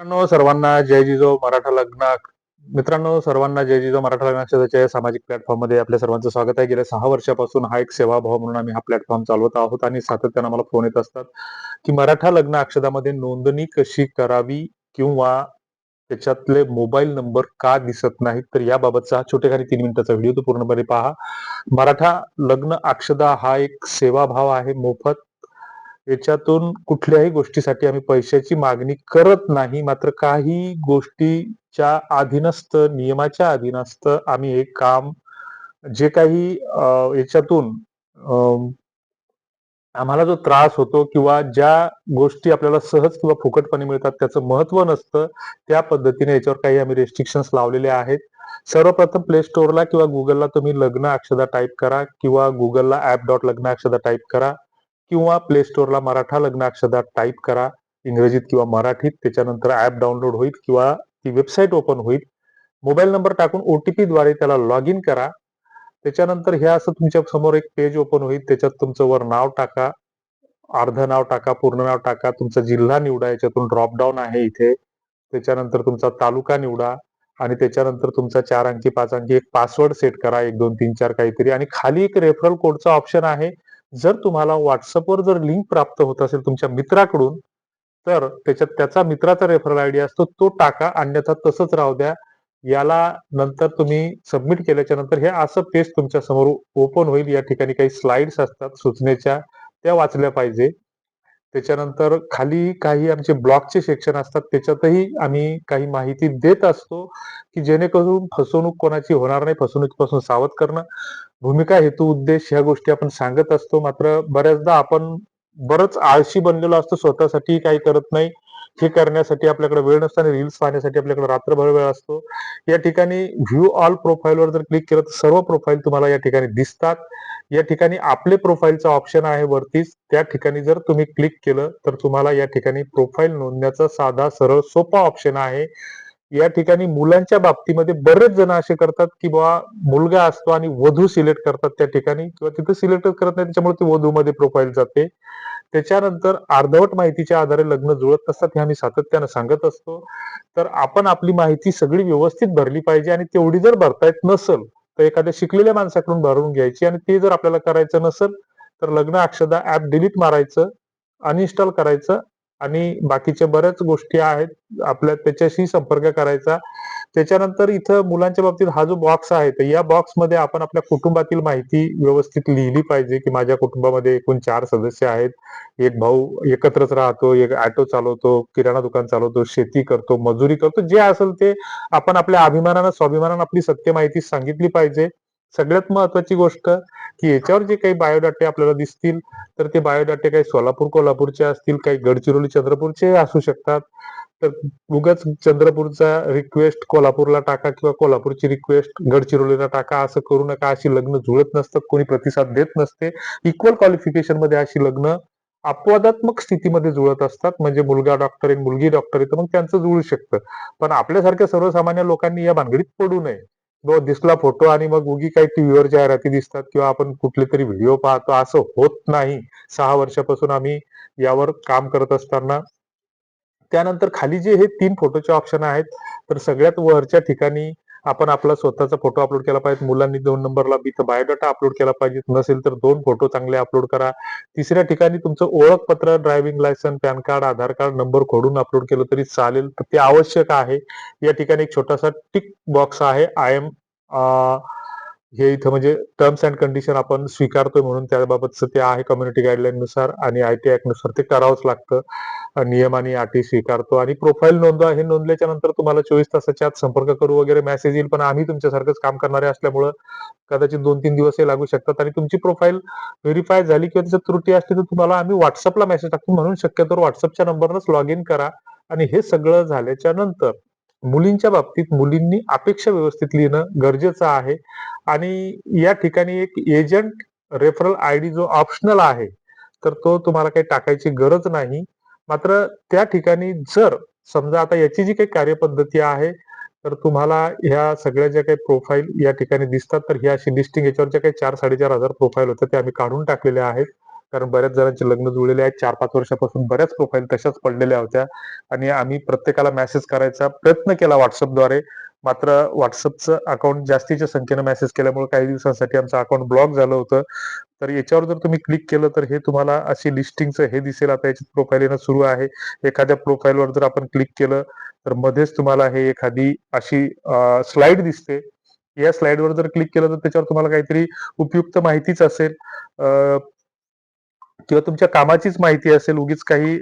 मित्रांनो सर्वांना जय जिजो मराठा लग्न. मित्रांनो सर्वांना जय जिजो मराठा लग्नाच्या या सामाजिक प्लॅटफॉर्ममध्ये आपल्या सर्वांचं स्वागत आहे. गेल्या सहा वर्षापासून हा एक सेवाभाव म्हणून आम्ही हा प्लॅटफॉर्म चालवत आहोत आणि सातत्यानं मला फोन येत असतात की मराठा लग्न अक्षदामध्ये नोंदणी कशी करावी किंवा त्याच्यातले मोबाईल नंबर का दिसत नाहीत? तर याबाबतचा हा छोटेखानी तीन मिनिटाचा व्हिडिओ तो पूर्णपणे पहा. मराठा लग्न अक्षदा हा एक सेवाभाव आहे. मोफत याच्यातून कुठल्याही गोष्टीसाठी आम्ही पैशाची मागणी करत नाही. मात्र काही गोष्टीच्या अधीनस्थ नियमाच्या अधीनस्थ आम्ही एक काम जे काही याच्यातून आम्हाला जो त्रास होतो किंवा ज्या गोष्टी आपल्याला सहज किंवा फुकटपणे मिळतात त्याचं महत्त्व नसतं त्या पद्धतीने याच्यावर काही आम्ही रेस्ट्रिक्शन्स लावलेले आहेत. सर्वप्रथम प्ले स्टोअरला किंवा गुगलला तुम्ही लग्न अक्षदा टाईप करा किंवा गुगलला ऍप डॉट लग्न अक्षदा टाईप करा. किंवा प्ले स्टोअरला मराठा लग्न अक्षदा टाईप करा. इंग्रजीत किंवा मराठीत त्याच्यानंतर ऍप डाउनलोड होईल किंवा ती वेबसाईट ओपन होईल. मोबाईल नंबर टाकून ओटीपी द्वारे त्याला लॉग इन करा. त्याच्यानंतर हे असं तुमच्यासमोर एक पेज ओपन होईल. त्याच्यात तुमचं वर नाव टाका. अर्ध नाव टाका पूर्ण नाव टाका. तुमचा जिल्हा निवडा याच्यातून ड्रॉपडाऊन आहे इथे. त्याच्यानंतर तुमचा तालुका निवडा आणि त्याच्यानंतर तुमचा चार अंकी पाच अंकी एक पासवर्ड सेट करा. एक दोन तीन चार काहीतरी. आणि खाली एक रेफरल कोडचा ऑप्शन आहे. जर तुम्हाला व्हॉट्सअपवर जर लिंक प्राप्त होत असेल तुमच्या मित्राकडून तर त्याच्यात त्याचा मित्राचा रेफरल आयडी असतो तो टाका अन्यथा तसंच राहू द्या. याला नंतर तुम्ही सबमिट केल्याच्यानंतर हे असं पेज तुमच्यासमोर ओपन होईल. या ठिकाणी काही स्लाइड्स असतात सूचनेच्या त्या वाचल्या पाहिजे. त्याच्यानंतर खाली काही आमचे ब्लॉकचे सेक्शन असतात त्याच्यातही आम्ही काही माहिती देत असतो की जेणेकरून फसवणूक कोणाची होणार नाही फसवणुकीपासून सावध करणं. भूमिका हेतू उद्देश ह्या गोष्टी आपण सांगत असतो. मात्र बऱ्याचदा आपण बरंच आळशी बनलेलो असतो. स्वतःसाठी काही करत नाही. हे करण्यासाठी आपल्याकडे वेळ नसताना आणि रील्स पाहण्यासाठी आपल्याकडे रात्रभर वेळ असतो. या ठिकाणी व्ह्यू ऑल प्रोफाईलवर जर क्लिक केलं तर सर्व प्रोफाईल तुम्हाला या ठिकाणी दिसतात. या ठिकाणी आपले प्रोफाईलचा ऑप्शन आहे वरतीच. त्या ठिकाणी जर तुम्ही क्लिक केलं तर तुम्हाला या ठिकाणी प्रोफाईल नोंदण्याचा साधा सरळ सोपा ऑप्शन आहे. या ठिकाणी मुलांच्या बाबतीमध्ये बरेच जण असे करतात की बाबा मुलगा असतो आणि वधू सिलेक्ट करतात त्या ठिकाणी किंवा तिथे सिलेक्ट करत नाही त्याच्यामुळे ती वधू मध्ये प्रोफाईल जाते. त्याच्यानंतर अर्धवट माहितीच्या आधारे लग्न जुळत असतात हे आम्ही सातत्यानं सांगत असतो. तर आपण आपली माहिती सगळी व्यवस्थित भरली पाहिजे आणि तेवढी जर भरता येत नसेल तर एखाद्या शिकलेल्या माणसाकडून भरून घ्यायची आणि ते जर आपल्याला करायचं नसेल तर लग्न अक्षदा ऍप डिलीट मारायचं अनइन्स्टॉल करायचं आणि बाकीच्या बऱ्याच गोष्टी आहेत. आपल्या त्याच्याशी संपर्क करायचा. त्याच्यानंतर इथं मुलांच्या बाबतीत हा जो बॉक्स आहे तर या बॉक्समध्ये आपण आपल्या कुटुंबातील माहिती व्यवस्थित लिहिली पाहिजे की माझ्या कुटुंबामध्ये एकूण चार सदस्य आहेत. एक भाऊ एकत्रच राहतो एक ऑटो चालवतो किराणा दुकान चालवतो शेती करतो मजुरी करतो. जे असेल ते आपण आपल्या अभिमानानं स्वाभिमानानं आपली सत्य माहिती सांगितली पाहिजे. सगळ्यात महत्वाची गोष्ट की याच्यावर जे काही बायोडाटे आपल्याला दिसतील तर ते बायोडाटे काही सोलापूर कोल्हापूरचे असतील काही गडचिरोली चंद्रपूरचे असू शकतात. तर उगाच चंद्रपूरचा रिक्वेस्ट कोल्हापूरला टाका किंवा कोल्हापूरची रिक्वेस्ट गडचिरोलीला टाका. असं करू नका. अशी लग्न जुळत नसतात. कोणी प्रतिसाद देत नसते. इक्वल क्वालिफिकेशनमध्ये अशी लग्न अपवादात्मक स्थितीमध्ये जुळत असतात. म्हणजे मुलगा डॉक्टर आहे मुलगी डॉक्टर आहे तर मग त्यांचं जुळू शकतं. पण आपल्यासारख्या सर्वसामान्य लोकांनी या भानगडीत पडू नये. दिसला फोटो आणि मग उगी काही टीव्हीवर जाहिराती दिसतात किंवा आपण कुठले तरी व्हिडिओ पाहतो. असं होत नाही. सहा वर्षापासून आम्ही यावर काम करत असताना. त्यानंतर खाली जे हे तीन फोटोचे ऑप्शन आहेत तर सगळ्यात वरच्या ठिकाणी आपण आपला स्वतःचा फोटो अपलोड केला पाहिजे. मुलांनी दोन नंबरला बी बायोडाटा अपलोड केला पाहिजे. नसेल तर दोन फोटो चांगले अपलोड करा. तिसऱ्या ठिकाणी तुमचं ओळखपत्र driving licence PAN card Aadhaar card number खोडून अपलोड केलं तरी चालेल. तर ते आवश्यक आहे. या ठिकाणी एक छोटासा टिक बॉक्स आहे. आय एम हे इथं म्हणजे टर्म्स अँड कंडिशन आपण स्वीकारतोय म्हणून त्याबाबतचं ते आहे कम्युनिटी गाईडलाईन नुसार आणि आय टी ऍक्टनुसार ते करावंच लागतं. नियम आणि अटी स्वीकारतो आणि प्रोफाईल नोंदवा. हे नोंदल्याच्या नंतर तुम्हाला चोवीस तासाच्या आत संपर्क करू वगैरे मेसेज येईल. पण आम्ही तुमच्यासारखंच काम करणारे असल्यामुळं कदाचित दोन तीन दिवस हे लागू शकतात आणि तुमची प्रोफाईल व्हेरीफाय झाली किंवा त्याच्यात त्रुटी असली तर तुम्हाला आम्ही व्हॉट्सअपला मेसेज टाकतो. म्हणून शक्यतो व्हॉट्सअपच्या नंबरनच लॉग इन करा आणि हे सगळं झाल्याच्यानंतर मुलींच्या बाबतीत मुलींनी अपेक्षा व्यवस्थित लिहिणं गरजेचं आहे. आणि या ठिकाणी एक एजंट रेफरल आय डी जो ऑप्शनल आहे तर तो तुम्हाला काही टाकायची गरज नाही. मात्र त्या ठिकाणी जर समजा आता याची जी काही कार्यपद्धती आहे तर तुम्हाला ह्या सगळ्या ज्या काही प्रोफाईल या ठिकाणी दिसतात तर ह्या अशी लिस्टिंग याच्यावर ज्या काही चार साडेचार हजार प्रोफाईल होत्या ते आम्ही काढून टाकलेल्या आहेत. कारण बऱ्याच जणांचे लग्न जुळलेले आहेत. चार पाच वर्षापासून बऱ्याच प्रोफाईल तशाच पडलेल्या होत्या. आणि आम्ही प्रत्येकाला मेसेज करायचा प्रयत्न केला व्हॉट्सअपद्वारे मात्र व्हॉट्सअपचं अकाउंट जास्तीच्या संख्येनं मेसेज केल्यामुळे काही दिवसांसाठी आमचं अकाउंट ब्लॉक झालं होतं. तर याच्यावर जर तुम्ही क्लिक केलं तर हे तुम्हाला अशी लिस्टिंगचं हे दिसेल. आता याच्यात प्रोफाईल येणं सुरू आहे. एखाद्या प्रोफाईलवर जर आपण क्लिक केलं तर मध्येच तुम्हाला हे एखादी अशी स्लाइड दिसते. या स्लाइडवर जर क्लिक केलं तर त्याच्यावर तुम्हाला काहीतरी उपयुक्त माहितीच असेल. किंवा तुमच्या कामाचीच माहिती असेल उगीच काही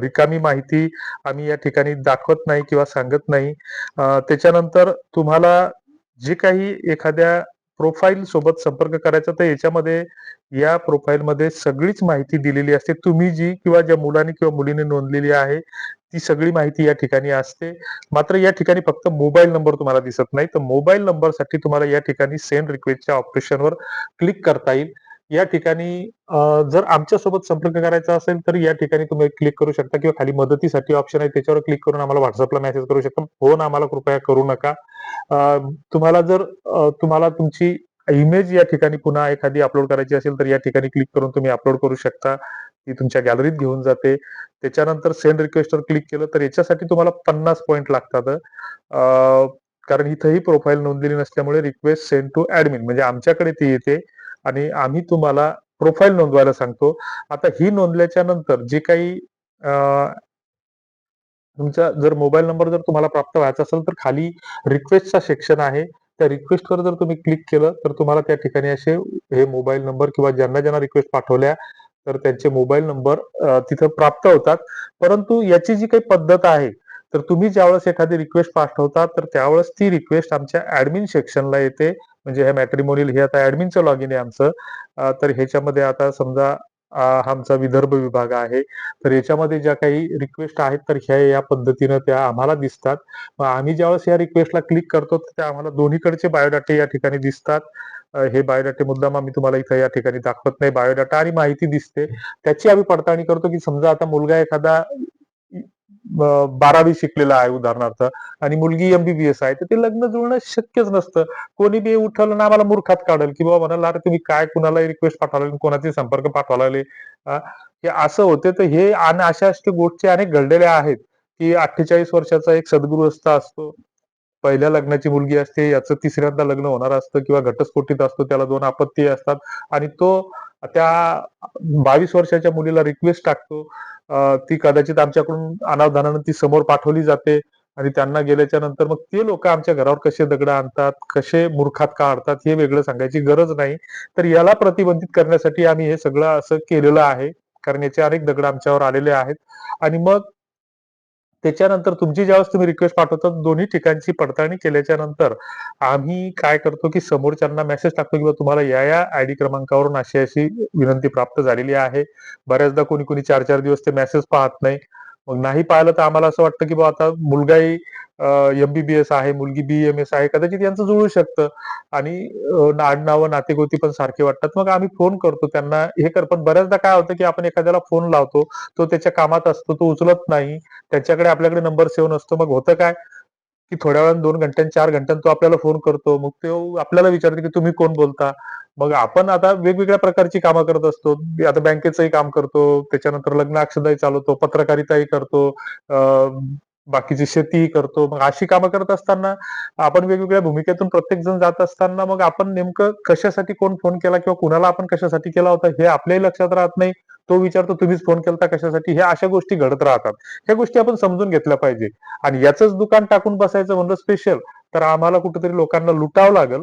रिकामी माहिती आम्ही या ठिकाणी दाखवत नाही किंवा सांगत नाही. त्याच्यानंतर तुम्हाला जे काही एखाद्या प्रोफाईल सोबत संपर्क करायचा तर याच्यामध्ये या प्रोफाईलमध्ये सगळीच माहिती दिलेली असते. तुम्ही जी किंवा ज्या मुलाने किंवा मुलीने नोंदलेली आहे ती सगळी माहिती या ठिकाणी असते. मात्र या ठिकाणी फक्त मोबाईल नंबर तुम्हाला दिसत नाही. तर मोबाईल नंबरसाठी तुम्हाला या ठिकाणी सेंड रिक्वेस्टच्या ऑप्शनवर क्लिक करता येईल. या ठिकाणी जर जर आमच्यासोबत संपर्क करायचा असेल तर या ठिकाणी तुम्ही क्लिक करू शकता किंवा खाली मदतीसाठी ऑप्शन आहे त्याच्यावर क्लिक करून आम्हाला व्हॉट्सअपला मेसेज करू शकता. हो फोन आम्हाला कृपया करू नका. तुम्हाला जर तुम्हाला तुमची इमेज या ठिकाणी पुन्हा एखादी अपलोड करायची असेल तर या ठिकाणी क्लिक करून तुम्ही अपलोड करू शकता. ती तुमच्या गॅलरीत घेऊन जाते. त्याच्यानंतर सेंड रिक्वेस्टवर क्लिक केलं तर याच्यासाठी तुम्हाला पन्नास पॉईंट लागतात. कारण इथंही प्रोफाईल नोंदलेली नसल्यामुळे रिक्वेस्ट सेंड टू ऍडमिन म्हणजे आमच्याकडे ती येते. आणि आम्ही तुम्हाला प्रोफाईल नोंदवायला सांगतो. आता ही नोंदल्याच्या नंतर जे काही तुमचा जर मोबाईल नंबर जर तुम्हाला प्राप्त व्हायचा असेल तर खाली रिक्वेस्टचा सेक्शन आहे. त्या रिक्वेस्टवर जर तुम्ही क्लिक केलं तर तुम्हाला त्या ठिकाणी असे हे मोबाईल नंबर किंवा ज्यांना ज्यांना रिक्वेस्ट पाठवल्या तर त्यांचे मोबाईल नंबर तिथं प्राप्त होतात. परंतु याची जी काही पद्धत आहे तर तुम्ही ज्यावेळेस एखादी रिक्वेस्ट पाठवता तर त्यावेळेस ती रिक्वेस्ट आमच्या ऍडमिन सेक्शनला येते. म्हणजे हे मॅट्रिमोनियल हे आता ऍडमिनचं लॉगिन आहे आमचं. तर ह्याच्यामध्ये आता समजा हा आमचा विदर्भ विभाग आहे. तर याच्यामध्ये ज्या काही रिक्वेस्ट आहेत तर ह्या या पद्धतीनं त्या आम्हाला दिसतात. मग आम्ही ज्यावेळेस या रिक्वेस्टला क्लिक करतो तर त्या आम्हाला दोन्हीकडचे बायोडाटे या ठिकाणी दिसतात. हे बायोडाटे मुद्दाम आम्ही तुम्हाला इथं या ठिकाणी दाखवत नाही. बायोडाटा आणि माहिती दिसते. त्याची आम्ही पडताळणी करतो की समजा आता मुलगा एखादा बारावी शिकलेला आहे उदाहरणार्थ. आणि मुलगी एमबीबीएस आहे तर ते लग्न जुळणं शक्यच नसतं. कोणी बी उठवलं ना आम्हाला मूर्खात काढेल की बाबा म्हणाला अरे तुम्ही काय कुणाला रिक्वेस्ट पाठवला कोणाचे संपर्क पाठवायला लागले? हे असं होते. तर हे आणि अशा अशा गोष्टी अनेक घडलेल्या आहेत की अठ्ठेचाळीस वर्षाचा एक सद्गृहस्थ असतो. पहिल्या लग्नाची मुलगी असते याचं तिसऱ्यांदा लग्न होणार असतं किंवा घटस्फोटीत असतो त्याला दोन आपत्ती असतात. आणि तो त्या बावीस वर्षाच्या मुलीला रिक्वेस्ट टाकतो. ती कदाचित आमच्याकडून अनावधानानं ती समोर पाठवली जाते आणि त्यांना गेल्याच्यानंतर मग ते लोक आमच्या घरावर कसे दगड आणतात कसे मूर्खात काढतात हे वेगळं सांगायची गरज नाही. तर याला प्रतिबंधित करण्यासाठी आम्ही हे सगळं असं केलेलं आहे. कारण याचे अनेक दगड आमच्यावर आलेले आहेत. आणि मग त्याच्यानंतर तुमची ज्यावेळेस तुम्ही रिक्वेस्ट पाठवता दोन्ही ठिकाणची पडताळणी केल्याच्यानंतर आम्ही काय करतो की समोरच्यांना मेसेज टाकतो किंवा तुम्हाला या या आयडी क्रमांकावरून अशी अशी विनंती प्राप्त झालेली आहे. बऱ्याचदा कोणी कोणी चार चार दिवस ते मेसेज पाहत नाही. मग नाही पाहिलं तर आम्हाला असं वाटतं की बा आता मुलगाही एमबीबीएस आहे मुलगी बीएमएस आहे कदाचित यांचं जुळू शकतं. आणि आडनावं नातेगोती पण सारखे वाटतात. मग आम्ही फोन करतो त्यांना हे कर पण बऱ्याचदा काय होतं की आपण एखाद्याला फोन लावतो तो त्याच्या कामात असतो तो उचलत नाही. त्याच्याकडे आपल्याकडे नंबर सेव्ह नसतो. मग होतं काय? की थोड्या वेळानं दोन घंट्यां चार घंट्यां तो आपल्याला फोन करतो. मग तो आपल्याला विचारतो की तुम्ही कोण बोलता? मग आपण आता वेगवेगळ्या प्रकारची कामं करत असतो. आता बँकेचंही काम करतो. त्याच्यानंतर लग्न अक्षदाही चालवतो. पत्रकारिताही करतो. बाकीची शेतीही करतो. मग अशी कामं करत असताना आपण वेगवेगळ्या भूमिकेतून प्रत्येक जण जात असताना मग आपण नेमकं कशासाठी कोण फोन केला किंवा कुणाला आपण कशासाठी केला होता हे आपल्याही लक्षात राहत नाही. तो विचारतो तुम्हीच फोन केलता कशासाठी? हे अशा गोष्टी घडत राहतात. ह्या गोष्टी आपण समजून घेतल्या पाहिजे. आणि याच दुकान टाकून बसायचं म्हणलं स्पेशल तर आम्हाला कुठेतरी लोकांना लुटावं लागेल.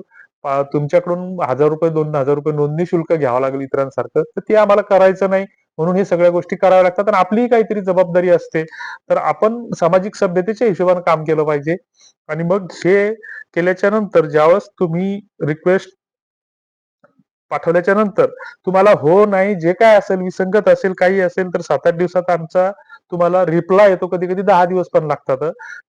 तुमच्याकडून हजार रुपये दोन हजार रुपये नोंदणी शुल्क घ्यावं लागेल इतरांसारखं. तर ते आम्हाला करायचं नाही. म्हणून हे सगळ्या गोष्टी कराव्या लागतात आणि आपलीही काहीतरी जबाबदारी असते. तर आपण सामाजिक सभ्यतेच्या हिशोबाने काम केलं पाहिजे. आणि मग हे केल्याच्यानंतर ज्यावेळेस तुम्ही रिक्वेस्ट पाठवल्याच्या नंतर तुम्हाला हो नाही जे काय असेल विसंगत असेल काही असेल तर सात आठ दिवसात आमचा तुम्हाला रिप्लाय येतो. कधी कधी दहा दिवस पण लागतात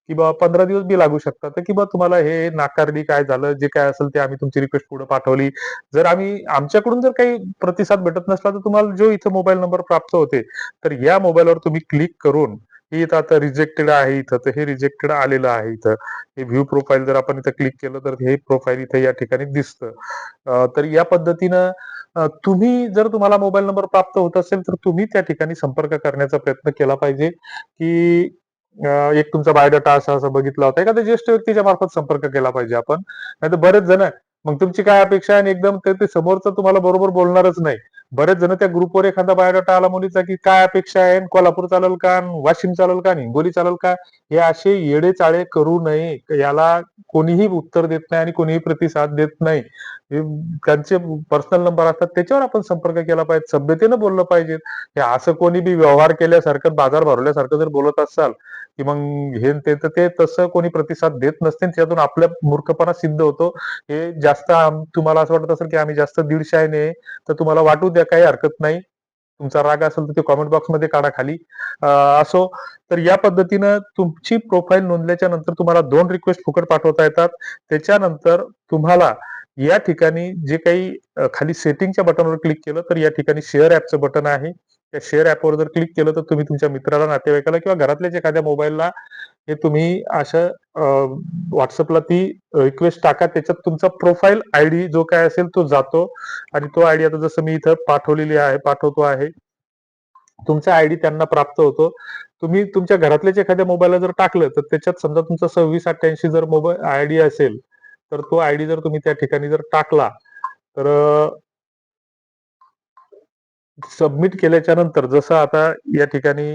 की पंधरा दिवस बी लागू शकतात की तुम्हाला हे नाकारली काय झालं जे काय असेल ते आम्ही तुमची रिक्वेस्ट पुढे पाठवली. जर आम्ही आमच्याकडून जर काही प्रतिसाद भेटत नसला तर तुम्हाला जो इथं मोबाईल नंबर प्राप्त होते तर या मोबाईलवर तुम्ही क्लिक करून हे इथं आता रिजेक्टेड आहे इथं तर हे रिजेक्टेड आलेलं आहे इथं. हे व्ह्यू प्रोफाईल जर आपण इथं क्लिक केलं तर हे प्रोफाईल इथे या ठिकाणी दिसतं. तर या पद्धतीनं तुम्ही जर तुम्हाला मोबाईल नंबर प्राप्त होत असेल तर तुम्ही त्या ठिकाणी संपर्क करण्याचा प्रयत्न केला पाहिजे की एक तुमचा बायोडाटा असा असा बघितला होता. एखाद्या ज्येष्ठ व्यक्तीच्या मार्फत संपर्क केला पाहिजे आपण. नाही तर बरेच जण मग तुमची काय अपेक्षा आहे? आणि एकदम ते समोरचं तुम्हाला बरोबर बोलणारच नाही. बरेच जण त्या ग्रुपवर एखादा बायोडाटा आला मुलीचा की काय अपेक्षा आहे? कोल्हापूर चालेल का? आणि वाशिम चालेल का? हिंगोली चालेल का? हे असे येडे चाळे करू नये. याला कोणीही उत्तर देत नाही आणि कोणीही प्रतिसाद देत नाही. त्यांचे पर्सनल नंबर असतात त्याच्यावर आपण संपर्क केला पाहिजे सभ्यतेनं बोललं पाहिजे. हे असं कोणी बी व्यवहार केल्यासारखं बाजार भरवल्यासारखं जर बोलत असाल की मग हे ते तर ते तसं कोणी प्रतिसाद देत नसते त्यातून आपल्या मूर्खपणा सिद्ध होतो. हे जास्त तुम्हाला असं वाटत असेल की आम्ही जास्त दीडशे आहे ने तर तुम्हाला वाटू द्या काही हरकत नाही. तुमचा राग असेल तर ते कॉमेंट बॉक्समध्ये काढा खाली. असो तर या पद्धतीनं तुमची प्रोफाईल नोंदल्याच्या नंतर तुम्हाला दोन रिक्वेस्ट फुकट पाठवता येतात. त्याच्यानंतर तुम्हाला या ठिकाणी जे काही खाली सेटिंगच्या बटनवर क्लिक केलं तर या ठिकाणी शेअर ऍपचं बटन आहे. त्या शेअर ऍपवर जर क्लिक केलं तर तुम्ही तुमच्या मित्राला नातेवाईकाला किंवा घरातल्याच एखाद्या मोबाईलला हे तुम्ही अशा व्हॉट्सअपला ती रिक्वेस्ट टाका. त्याच्यात तुमचा प्रोफाईल आयडी जो काय असेल तो जातो. आणि तो आयडी आता जसं मी इथं पाठवलेली आहे पाठवतो आहे. तुमचा आयडी त्यांना प्राप्त होतो. तुम्ही तुमच्या घरातल्याच एखाद्या मोबाईलला जर टाकलं तर त्याच्यात समजा तुमचा सव्वीस अठ्ठ्याऐंशी जर मोबाईल आयडी असेल तर तो आयडी जर तुम्ही त्या ठिकाणी जर टाकला तर सबमिट केल्याच्यानंतर जसं आता या ठिकाणी